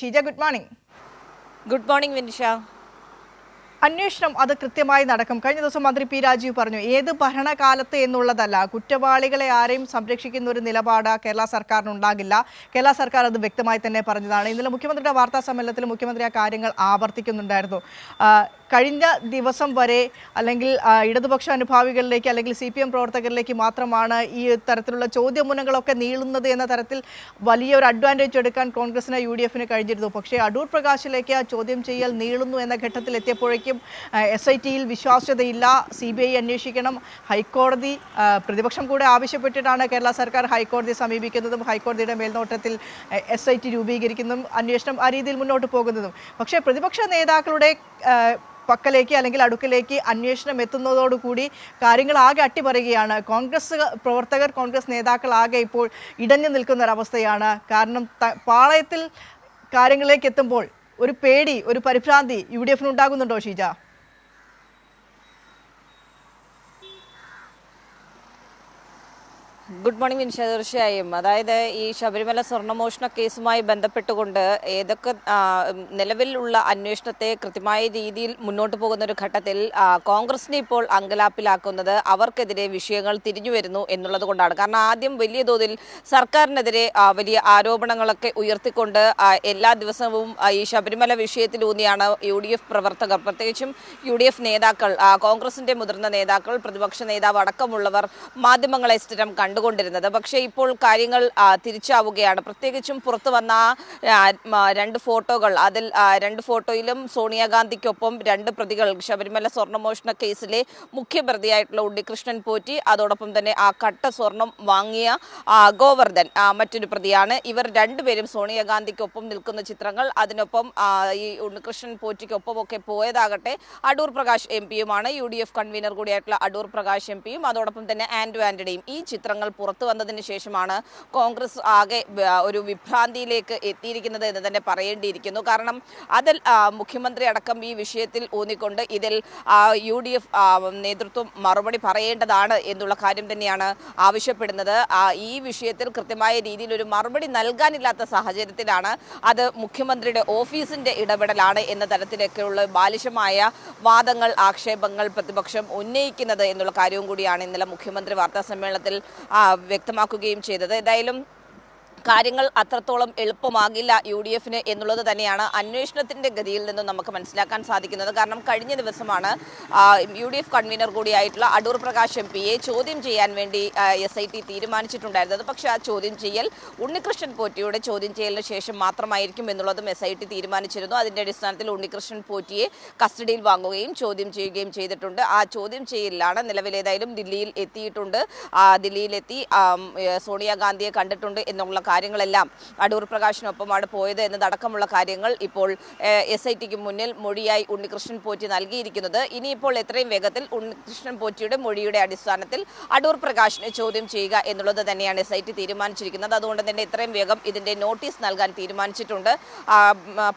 Sheeja good morning. Good morning Vinisha അന്വേഷണം അത് കൃത്യമായി നടക്കും. കഴിഞ്ഞ ദിവസം മന്ത്രി പി രാജീവ് പറഞ്ഞു ഏത് ഭരണകാലത്ത് എന്നുള്ളതല്ല കുറ്റവാളികളെ ആരെയും സംരക്ഷിക്കുന്ന ഒരു നിലപാട് കേരള സർക്കാരിനുണ്ടാകില്ല. കേരള സർക്കാർ അത് വ്യക്തമായി തന്നെ പറഞ്ഞതാണ്. ഇന്നലെ മുഖ്യമന്ത്രിയുടെ വാർത്താ സമ്മേളനത്തിൽ മുഖ്യമന്ത്രി ആ കാര്യങ്ങൾ ആവർത്തിക്കുന്നുണ്ടായിരുന്നു. കഴിഞ്ഞ ദിവസം വരെ അല്ലെങ്കിൽ ഇടതുപക്ഷ അനുഭാവികളിലേക്ക് അല്ലെങ്കിൽ സി പി എം പ്രവർത്തകരിലേക്ക് മാത്രമാണ് ഈ തരത്തിലുള്ള ചോദ്യമുനങ്ങളൊക്കെ നീളുന്നത് എന്ന തരത്തിൽ വലിയൊരു അഡ്വാന്റേജ് എടുക്കാൻ കോൺഗ്രസിന് യു ഡി എഫിന് കഴിഞ്ഞിരുന്നു. പക്ഷേ അടൂർ പ്രകാശിലേക്ക് ആ ചോദ്യം ചെയ്യൽ നീളുന്നു എന്ന ഘട്ടത്തിൽ എത്തിയപ്പോഴേക്കും എസ് ഐ ടിയിൽ വിശ്വാസ്യതയില്ല. സി ബി ഐ അന്വേഷിക്കണം. ഹൈക്കോടതി പ്രതിപക്ഷം കൂടെ ആവശ്യപ്പെട്ടിട്ടാണ് കേരള സർക്കാർ ഹൈക്കോടതിയെ സമീപിക്കുന്നതും ഹൈക്കോടതിയുടെ മേൽനോട്ടത്തിൽ എസ് ഐ ടി രൂപീകരിക്കുന്നതും അന്വേഷണം ആ രീതിയിൽ മുന്നോട്ട് പോകുന്നതും. പക്ഷേ പ്രതിപക്ഷ നേതാക്കളുടെ പക്കലേക്ക് അല്ലെങ്കിൽ അടുക്കലേക്ക് അന്വേഷണം എത്തുന്നതോടുകൂടി കാര്യങ്ങൾ ആകെ അട്ടിമറിയുകയാണ്. കോൺഗ്രസ് പ്രവർത്തകർ കോൺഗ്രസ് നേതാക്കൾ ആകെ ഇപ്പോൾ ഇടഞ്ഞു നിൽക്കുന്ന ഒരവസ്ഥയാണ്. കാരണം പാളയത്തിൽ കാര്യങ്ങളിലേക്ക് എത്തുമ്പോൾ ഒരു പേടി ഒരു പരിഭ്രാന്തി യു ഡി എഫിന് ഉണ്ടാകുന്നുണ്ടോ ഷീജ? ഗുഡ് മോർണിംഗ് വിനിഷ തീർച്ചയായും. അതായത് ഈ ശബരിമല സ്വർണമോഷണ കേസുമായി ബന്ധപ്പെട്ടുകൊണ്ട് ഏതൊക്കെ നിലവിലുള്ള അന്വേഷണത്തെ കൃത്യമായ രീതിയിൽ മുന്നോട്ട് പോകുന്ന ഒരു ഘട്ടത്തിൽ കോൺഗ്രസിനെ ഇപ്പോൾ അങ്കലാപ്പിലാക്കുന്നത് അവർക്കെതിരെ വിഷയങ്ങൾ തിരിഞ്ഞു വരുന്നു എന്നുള്ളത് കൊണ്ടാണ്. കാരണം ആദ്യം വലിയ തോതിൽ സർക്കാരിനെതിരെ വലിയ ആരോപണങ്ങളൊക്കെ ഉയർത്തിക്കൊണ്ട് എല്ലാ ദിവസവും ഈ ശബരിമല വിഷയത്തിലൂന്നിയാണ് യു ഡി എഫ് പ്രവർത്തകർ. പ്രത്യേകിച്ചും യു ഡി എഫ് നേതാക്കൾ കോൺഗ്രസിന്റെ മുതിർന്ന നേതാക്കൾ പ്രതിപക്ഷ നേതാവ് അടക്കമുള്ളവർ മാധ്യമങ്ങളെ സ്ഥിരം കണ്ടുകൊണ്ടിരുന്നത് പക്ഷേ ഇപ്പോൾ കാര്യങ്ങൾ തിരിച്ചാവുകയാണ്. പ്രത്യേകിച്ചും പുറത്തു വന്ന രണ്ട് ഫോട്ടോകൾ. അതിൽ രണ്ട് ഫോട്ടോയിലും സോണിയാഗാന്ധിക്കൊപ്പം രണ്ട് പ്രതികൾ. ശബരിമല സ്വർണമോഷണ കേസിലെ മുഖ്യപ്രതിയായിട്ടുള്ള ഉണ്ണികൃഷ്ണൻ പോറ്റി അതോടൊപ്പം തന്നെ ആ കട്ട സ്വർണം വാങ്ങിയ ഗോവർദ്ധൻ മറ്റൊരു പ്രതിയാണ്. ഇവർ രണ്ടുപേരും സോണിയാഗാന്ധിക്കൊപ്പം നിൽക്കുന്ന ചിത്രങ്ങൾ. അതിനൊപ്പം ഈ ഉണ്ണികൃഷ്ണൻ പോറ്റിക്കൊപ്പം ഒക്കെ പോയതാകട്ടെ അടൂർ പ്രകാശ് എം പിയുമാണ്. യു ഡി എഫ് കൺവീനർ കൂടിയായിട്ടുള്ള അടൂർ പ്രകാശ് എം പിയും അതോടൊപ്പം തന്നെ ആൻഡ്രു ആന്റണിയും ഈ ചിത്രങ്ങൾ പുറത്തു വന്നതിന് ശേഷമാണ് കോൺഗ്രസ് ആകെ ഒരു വിഭ്രാന്തിയിലേക്ക് എത്തിയിരിക്കുന്നത് എന്ന് തന്നെ പറയേണ്ടിയിരിക്കുന്നു. കാരണം അതിൽ മുഖ്യമന്ത്രി അടക്കം ഈ വിഷയത്തിൽ ഊന്നിക്കൊണ്ട് ഇതിൽ യു ഡി എഫ് നേതൃത്വം മറുപടി പറയേണ്ടതാണ് എന്നുള്ള കാര്യം തന്നെയാണ് ആവശ്യപ്പെടുന്നത്. ഈ വിഷയത്തിൽ കൃത്യമായ രീതിയിൽ ഒരു മറുപടി നൽകാനില്ലാത്ത സാഹചര്യത്തിലാണ് അത് മുഖ്യമന്ത്രിയുടെ ഓഫീസിന്റെ ഇടപെടലാണ് എന്ന തരത്തിലൊക്കെയുള്ള ബാലിശമായ വാദങ്ങൾ ആക്ഷേപങ്ങൾ പ്രതിപക്ഷം ഉന്നയിക്കുന്നത് എന്നുള്ള കാര്യവും കൂടിയാണ് ഇന്നലെ മുഖ്യമന്ത്രി വാർത്താ സമ്മേളനത്തിൽ വ്യക്തമാക്കുകയും ചെയ്തത്. ഏതായാലും കാര്യങ്ങൾ അത്രത്തോളം എളുപ്പമാകില്ല യു ഡി എഫിന് എന്നുള്ളത് തന്നെയാണ് അന്വേഷണത്തിന്റെ ഗതിയിൽ നിന്നും നമുക്ക് മനസ്സിലാക്കാൻ സാധിക്കുന്നത്. കാരണം കഴിഞ്ഞ ദിവസമാണ് യു ഡി എഫ് കൺവീനർ കൂടിയായിട്ടുള്ള അടൂർ പ്രകാശ് എം പിയെ ചോദ്യം ചെയ്യാൻ വേണ്ടി എസ് ഐ ടി തീരുമാനിച്ചിട്ടുണ്ടായിരുന്നത്. പക്ഷേ ആ ചോദ്യം ചെയ്യൽ ഉണ്ണികൃഷ്ണൻ പോറ്റിയുടെ ചോദ്യം ചെയ്യലിന് ശേഷം മാത്രമായിരിക്കും എന്നുള്ളതും എസ് ഐ ടി തീരുമാനിച്ചിരുന്നു. അതിന്റെ അടിസ്ഥാനത്തിൽ ഉണ്ണികൃഷ്ണൻ പോറ്റിയെ കസ്റ്റഡിയിൽ വാങ്ങുകയും ചോദ്യം ചെയ്യുകയും ചെയ്തിട്ടുണ്ട്. ആ ചോദ്യം ചെയ്യലിലാണ് നിലവിലേതായാലും ദില്ലിയിൽ എത്തിയിട്ടുണ്ട്. ദില്ലിയിലെത്തി സോണിയാഗാന്ധിയെ കണ്ടിട്ടുണ്ട് എന്നുള്ള കാര്യങ്ങളെല്ലാം അടൂർ പ്രകാശിനൊപ്പമാണ് പോയത് എന്നതടക്കമുള്ള കാര്യങ്ങൾ ഇപ്പോൾ എസ് ഐ ടിക്ക് മുന്നിൽ മൊഴിയായി ഉണ്ണികൃഷ്ണൻ പോറ്റി നൽകിയിരിക്കുന്നത്. ഇനിയിപ്പോൾ എത്രയും വേഗത്തിൽ ഉണ്ണികൃഷ്ണൻ പോറ്റിയുടെ മൊഴിയുടെ അടിസ്ഥാനത്തിൽ അടൂർ പ്രകാശിനെ ചോദ്യം ചെയ്യുക എന്നുള്ളത് തന്നെയാണ് എസ് ഐ ടി തീരുമാനിച്ചിരിക്കുന്നത്. അതുകൊണ്ട് തന്നെ എത്രയും വേഗം ഇതിന്റെ നോട്ടീസ് നൽകാൻ തീരുമാനിച്ചിട്ടുണ്ട്.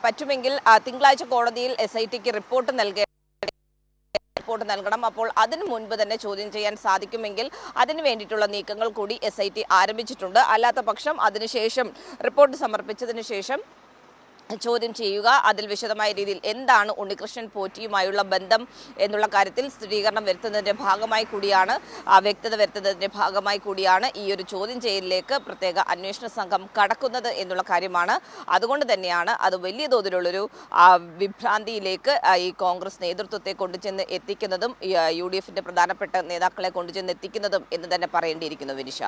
പറ്റുമെങ്കിൽ തിങ്കളാഴ്ച കോടതിയിൽ എസ് ഐ ടിക്ക് റിപ്പോർട്ട് നൽകേ റിപ്പോർട്ട് നൽകണം. അപ്പോൾ അതിന് മുൻപ് തന്നെ ചോദ്യം ചെയ്യാൻ സാധിക്കുമെങ്കിൽ അതിന് വേണ്ടിയിട്ടുള്ള നീക്കങ്ങൾ കൂടി എസ് ആരംഭിച്ചിട്ടുണ്ട്. അല്ലാത്ത പക്ഷം അതിനുശേഷം റിപ്പോർട്ട് സമർപ്പിച്ചതിന് ശേഷം ചോദ്യം ചെയ്യുക. അതിൽ വിശദമായ രീതിയിൽ എന്താണ് ഉണ്ണികൃഷ്ണൻ പോറ്റിയുമായുള്ള ബന്ധം എന്നുള്ള കാര്യത്തിൽ സ്ഥിരീകരണം വരുത്തുന്നതിന്റെ ഭാഗമായി കൂടിയാണ് വ്യക്തത വരുത്തുന്നതിന്റെ ഭാഗമായി കൂടിയാണ് ഈ ഒരു ചോദ്യം ചെയ്യലിലേക്ക് പ്രത്യേക അന്വേഷണ സംഘം കടക്കുന്നത് എന്നുള്ള കാര്യമാണ്. അതുകൊണ്ട് തന്നെയാണ് അത് വലിയ തോതിലുള്ളൊരു വിഭ്രാന്തിയിലേക്ക് ഈ കോൺഗ്രസ് നേതൃത്വത്തെ കൊണ്ടുചെന്ന് എത്തിക്കുന്നതും യു ഡി എഫിന്റെ പ്രധാനപ്പെട്ട നേതാക്കളെ കൊണ്ടുചെന്ന് എത്തിക്കുന്നതും എന്ന് തന്നെ പറയേണ്ടിയിരിക്കുന്നു വിനിഷ.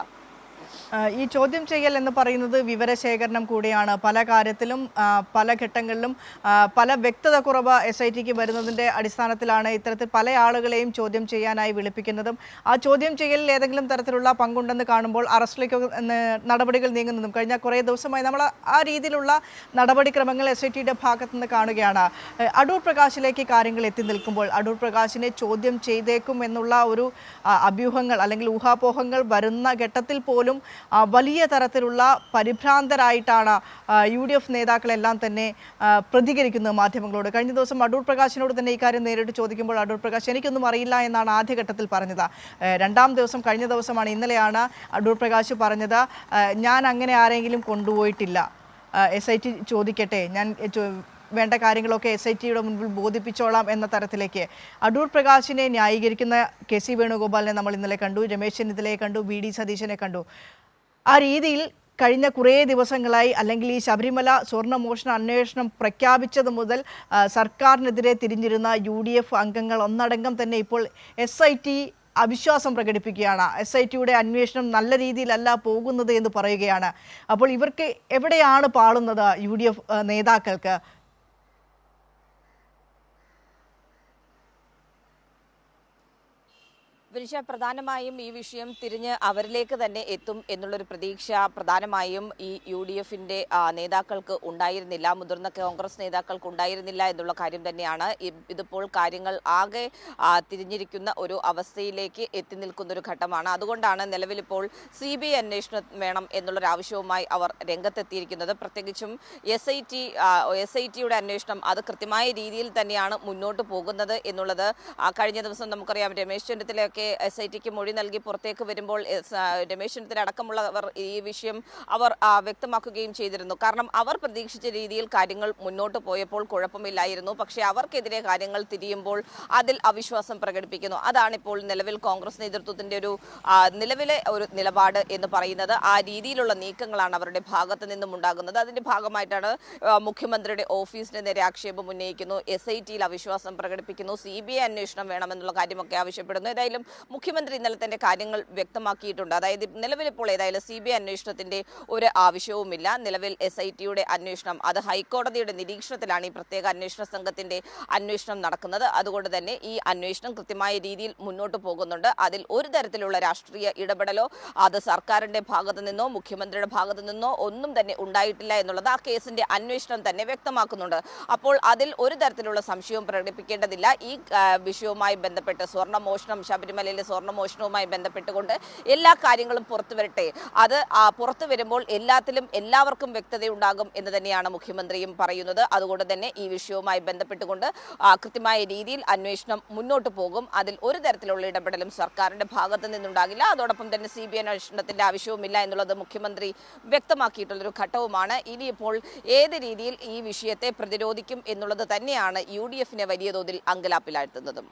ഈ ചോദ്യം ചെയ്യൽ എന്ന് പറയുന്നത് വിവരശേഖരണം കൂടിയാണ്. പല കാര്യത്തിലും പല ഘട്ടങ്ങളിലും പല വ്യക്തത കുറവ് എസ് ഐ ടിക്ക് വരുന്നതിന്റെ അടിസ്ഥാനത്തിലാണ് ഇത്തരത്തിൽ പല ആളുകളെയും ചോദ്യം ചെയ്യാനായി വിളിപ്പിക്കുന്നതും. ആ ചോദ്യം ചെയ്യലിൽ ഏതെങ്കിലും തരത്തിലുള്ള പങ്കുണ്ടെന്ന് കാണുമ്പോൾ അറസ്റ്റിലേക്ക് നടപടികൾ നീങ്ങുന്നതും. കഴിഞ്ഞ കുറേ ദിവസമായി നമ്മൾ ആ രീതിയിലുള്ള നടപടിക്രമങ്ങൾ എസ് ഐ ടിയുടെ ഭാഗത്തു നിന്ന് കാണുകയാണ്. അടൂർ പ്രകാശിലേക്ക് കാര്യങ്ങൾ എത്തി നിൽക്കുമ്പോൾ അടൂർ പ്രകാശിനെ ചോദ്യം ചെയ്തേക്കും എന്നുള്ള ഒരു അഭ്യൂഹങ്ങൾ അല്ലെങ്കിൽ ഊഹാപോഹങ്ങൾ വരുന്ന ഘട്ടത്തിൽ പോലും വലിയ തരത്തിലുള്ള പരിഭ്രാന്തരായിട്ടാണ് യു ഡി എഫ് നേതാക്കളെല്ലാം തന്നെ പ്രതികരിക്കുന്നത് മാധ്യമങ്ങളോട്. കഴിഞ്ഞ ദിവസം അടൂർ പ്രകാശിനോട് തന്നെ ഇക്കാര്യം നേരിട്ട് ചോദിക്കുമ്പോൾ അടൂർ പ്രകാശ് എനിക്കൊന്നും അറിയില്ല എന്നാണ് ആദ്യഘട്ടത്തിൽ പറഞ്ഞത്. രണ്ടാം ദിവസം കഴിഞ്ഞ ദിവസമാണ് ഇന്നലെയാണ് അടൂർ പ്രകാശ് പറഞ്ഞത് ഞാൻ അങ്ങനെ ആരെങ്കിലും കൊണ്ടുപോയിട്ടില്ല. എസ് ഐ ടി ചോദിക്കട്ടെ. ഞാൻ വേണ്ട കാര്യങ്ങളൊക്കെ എസ് ഐ ടിയുടെ മുൻപിൽ ബോധിപ്പിച്ചോളാം എന്ന തരത്തിലേക്ക്. അടൂർ പ്രകാശിനെ ന്യായീകരിക്കുന്ന കെ സി വേണുഗോപാലിനെ നമ്മൾ ഇന്നലെ കണ്ടു രമേശ് ചെന്നിത്തലയെ കണ്ടു വി ഡി സതീശനെ കണ്ടു. ആ രീതിയിൽ കഴിഞ്ഞ കുറേ ദിവസങ്ങളായി അല്ലെങ്കിൽ ഈ ശബരിമല സ്വർണമോഷണ അന്വേഷണം പ്രഖ്യാപിച്ചത് മുതൽ സർക്കാരിനെതിരെ തിരിഞ്ഞിരുന്ന യു ഡി എഫ് അംഗങ്ങൾ ഒന്നടങ്കം തന്നെ ഇപ്പോൾ എസ് ഐ ടി അവിശ്വാസം പ്രകടിപ്പിക്കുകയാണ്. എസ് ഐ ടിയുടെ അന്വേഷണം നല്ല രീതിയിലല്ല പോകുന്നത് എന്ന് പറയുകയാണ്. അപ്പോൾ ഇവർക്ക് എവിടെയാണ് പാളുന്നത് യു ഡി എഫ് നേതാക്കൾക്ക്? വിനിഷ പ്രധാനമായും ഈ വിഷയം തിരിഞ്ഞ് അവരിലേക്ക് തന്നെ എത്തും എന്നുള്ളൊരു പ്രതീക്ഷ പ്രധാനമായും ഈ യു ഡി എഫിന്റെ നേതാക്കൾക്ക് ഉണ്ടായിരുന്നില്ല. മുതിർന്ന കോൺഗ്രസ് നേതാക്കൾക്ക് ഉണ്ടായിരുന്നില്ല എന്നുള്ള കാര്യം തന്നെയാണ്. ഇതിപ്പോൾ കാര്യങ്ങൾ ആകെ തിരിഞ്ഞിരിക്കുന്ന ഒരു അവസ്ഥയിലേക്ക് എത്തി നിൽക്കുന്ന ഒരു ഘട്ടമാണ്. അതുകൊണ്ടാണ് നിലവിലിപ്പോൾ സി ബി ഐ അന്വേഷണം വേണം എന്നുള്ളൊരു ആവശ്യവുമായി അവർ രംഗത്തെത്തിയിരിക്കുന്നത്. പ്രത്യേകിച്ചും S I T S I ടിയുടെ അന്വേഷണം അത് കൃത്യമായ രീതിയിൽ തന്നെയാണ് മുന്നോട്ട് പോകുന്നത് എന്നുള്ളത് കഴിഞ്ഞ ദിവസം നമുക്കറിയാം. രമേശ് ചെന്നിത്തലയൊക്കെ എസ് ഐ ടിക്ക് മൊഴി നൽകി പുറത്തേക്ക് വരുമ്പോൾ രമേശ് ചെന്നിത്തല അടക്കമുള്ളവർ ഈ വിഷയം അവർ വ്യക്തമാക്കുകയും ചെയ്തിരുന്നു. കാരണം അവർ പ്രതീക്ഷിച്ച രീതിയിൽ കാര്യങ്ങൾ മുന്നോട്ട് പോയപ്പോൾ കുഴപ്പമില്ലായിരുന്നു. പക്ഷേ അവർക്കെതിരെ കാര്യങ്ങൾ തിരിയുമ്പോൾ അതിൽ അവിശ്വാസം പ്രകടിപ്പിക്കുന്നു. അതാണിപ്പോൾ നിലവിൽ കോൺഗ്രസ് നേതൃത്വത്തിന്റെ ഒരു നിലവിലെ ഒരു നിലപാട് എന്ന് പറയുന്നത്. ആ രീതിയിലുള്ള നീക്കങ്ങളാണ് അവരുടെ ഭാഗത്ത് നിന്നും ഉണ്ടാകുന്നത്. അതിന്റെ ഭാഗമായിട്ടാണ് മുഖ്യമന്ത്രിയുടെ ഓഫീസിന് നേരെ ആക്ഷേപം ഉന്നയിക്കുന്നു. എസ് ഐ ടിയിൽ അവിശ്വാസം പ്രകടിപ്പിക്കുന്നു. സി ബി ഐ അന്വേഷണം വേണമെന്നുള്ള കാര്യമൊക്കെ ആവശ്യപ്പെടുന്നു. ഏതായാലും മുഖ്യമന്ത്രി ഇന്നലെ തന്റെ കാര്യങ്ങൾ വ്യക്തമാക്കിയിട്ടുണ്ട്. അതായത് നിലവിലിപ്പോൾ ഏതായാലും സി ബി ഐ അന്വേഷണത്തിന്റെ ഒരു ആവശ്യവുമില്ല. നിലവിൽ എസ് ഐ ടിയുടെ അന്വേഷണം അത് ഹൈക്കോടതിയുടെ നിരീക്ഷണത്തിലാണ് ഈ പ്രത്യേക അന്വേഷണ സംഘത്തിന്റെ അന്വേഷണം നടക്കുന്നത്. അതുകൊണ്ട് തന്നെ ഈ അന്വേഷണം കൃത്യമായ രീതിയിൽ മുന്നോട്ട് പോകുന്നുണ്ട്. അതിൽ ഒരു തരത്തിലുള്ള രാഷ്ട്രീയ ഇടപെടലോ അത് സർക്കാരിന്റെ ഭാഗത്തു നിന്നോ മുഖ്യമന്ത്രിയുടെ ഭാഗത്തു നിന്നോ ഒന്നും തന്നെ ഉണ്ടായിട്ടില്ല എന്നുള്ളത് ആ കേസിന്റെ അന്വേഷണം തന്നെ വ്യക്തമാക്കുന്നുണ്ട്. അപ്പോൾ അതിൽ ഒരു തരത്തിലുള്ള സംശയവും പ്രകടിപ്പിക്കേണ്ടതില്ല. ഈ വിഷയവുമായി ബന്ധപ്പെട്ട് സ്വർണമോഷണം സ്വർണ സ്വർണമോഷണവുമായി ബന്ധപ്പെട്ടുകൊണ്ട് എല്ലാ കാര്യങ്ങളും പുറത്തു വരട്ടെ. അത് പുറത്തു വരുമ്പോൾ എല്ലാത്തിലും എല്ലാവർക്കും വ്യക്തതയുണ്ടാകും എന്ന് തന്നെയാണ് മുഖ്യമന്ത്രിയും പറയുന്നത്. അതുകൊണ്ട് തന്നെ ഈ വിഷയവുമായി ബന്ധപ്പെട്ടുകൊണ്ട് കൃത്യമായ രീതിയിൽ അന്വേഷണം മുന്നോട്ട് പോകും. അതിൽ ഒരു തരത്തിലുള്ള ഇടപെടലും സർക്കാരിന്റെ ഭാഗത്ത് നിന്നുണ്ടാകില്ല. അതോടൊപ്പം തന്നെ സി ബി ഐ അന്വേഷണത്തിന്റെ ആവശ്യവുമില്ല എന്നുള്ളത് മുഖ്യമന്ത്രി വ്യക്തമാക്കിയിട്ടുള്ളൊരു ഘട്ടവുമാണ്. ഇനിയിപ്പോൾ ഏത് രീതിയിൽ ഈ വിഷയത്തെ പ്രതിരോധിക്കും എന്നുള്ളത് തന്നെയാണ് യു ഡി എഫിനെ വലിയ തോതിൽ അങ്കലാപ്പിലാഴ്ത്തുന്നതും.